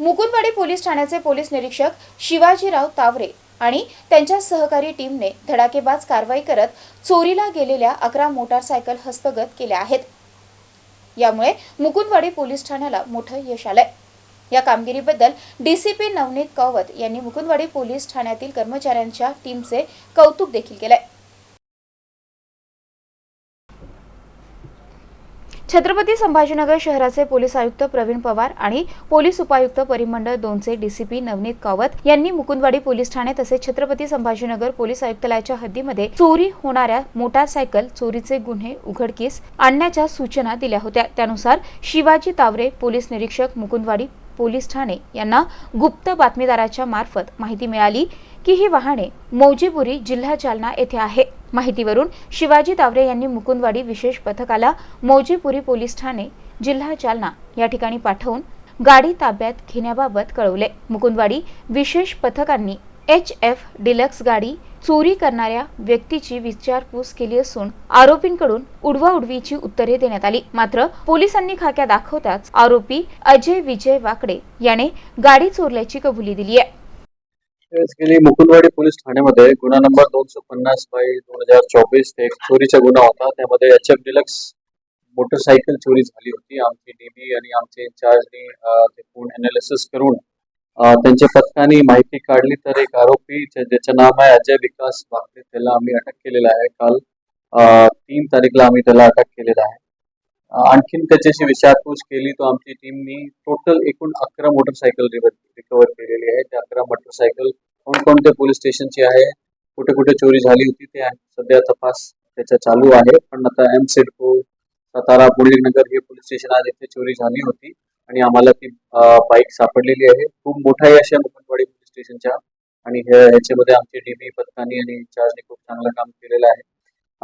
Mukundwadi police ठाण्याचे police निरीक्षक शिवाजीराव तावरे आणि त्यांच्या सहकारी टीमने धडाकेबाज कारवाई करत चोरीला गेलेल्या अकरा मोटारसायकल हस्तगत केल्या आहेत. यामुळे मुकुंदवाडी पोलीस ठाण्याला मोठं यश आलंय. या कामगिरीबद्दल डीसीपी नवनीत कौवत यांनी मुकुंदवाडी पोलीस ठाण्यातील कर्मचाऱ्यांच्या टीमचे कौतुक देखील केलंय. छत्रपती संभाजीनगर शहराचे पोलीस आयुक्त प्रवीण पवार आणि पोलीस उपायुक्त परिमंडळ दोनचे डीसीपी नवनीत कावत यांनी मुकुंदवाडी पोलीस ठाणे तसेच छत्रपती संभाजीनगर पोलीस आयुक्तालयाच्या हद्दीमध्ये चोरी होणाऱ्या मोटारसायकल चोरीचे गुन्हे उघडकीस आणण्याच्या सूचना दिल्या होत्या. त्यानुसार शिवाजी तावरे पोलीस निरीक्षक मुकुंदवाडी पोलीस ठाणे यांना गुप्त बातमीदाराच्या मार्फत माहिती मिळाली की ही वाहने मौजीपुरी जिल्हा जालना येथे आहे. माहितीवरून शिवाजी तावरे यांनी मुकुंदवाडी विशेष पथकाला मौजीपुरी पोलीस ठाणे जिल्हा जालना या ठिकाणी पाठवून गाडी ताब्यात घेण्याबाबत कळवले. मुकुंदवाडी विशेष पथकांनी एच एफ डिलक्स गाडी चोरी करणाऱ्या व्यक्तीची विचारपूस केली असून आरोपींकडून उडवाउडवीची उत्तरे देण्यात आली. मात्र पोलिसांनी खाक्या दाखवताच आरोपी अजय विजय वाकडे याने गाडी चोरल्याची कबुली दिली आहे. गेली. मुकुंदवाडी पोलीस ठाण्यामध्ये गुन्हा नंबर दोनशे पन्नास बाय दोन हजार चोवीस. ते एक चोरीचा गुन्हा होता. त्यामध्ये एच एफ डिलक्स मोटरसायकल चोरी झाली होती. आमची डीबी आणि आमचे इंचार्जनी ते पूर्ण अनालिसिस करून त्यांच्या पथकाने माहिती काढली. तर एक आरोपी ज्याचं नाव आहे अजय विकास बागते त्याला आम्ही अटक केलेला आहे. काल तीन तारीखला आम्ही त्याला अटक केलेला आहे. आणखीन त्याच्याशी विचारपूस केली तो आमची टीमनी टोटल एकूण अकरा मोटरसायकल रिकवर केलेली आहे. त्या अकरा मोटरसायकल कोणकोणत्या पोलीस स्टेशनची आहे कुठे कुठे चोरी झाली होती ते सध्या तपास त्याचा चालू आहे. पण आता एम सिडको सातारा पुणे नगर हे पोलीस स्टेशन आहे तिथे चोरी झाली होती आणि आम्हाला ती बाईक सापडलेली आहे. खूप मोठा यश आहे मुकुंदवाडी पोलीस स्टेशनच्या आणि ह्याच्यामध्ये आमची डीबी पथकानी आणि इंचार्जने खूप चांगलं काम केलेलं आहे.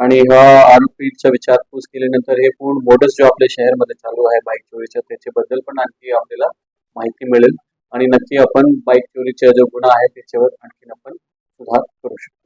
आणि ह्या आरोपीच्या विचारपूस केल्यानंतर हे पूर्ण मोडस जो आपल्या शहरमध्ये चालू आहे बाईक चोरीच्या त्याच्याबद्दल पण आणखी आपल्याला माहिती मिळेल. आणि नक्की आपण बाईक चोरीचा जो गुन्हा आहे त्याच्यावर आणखीन आपण सुधार करू शकतो.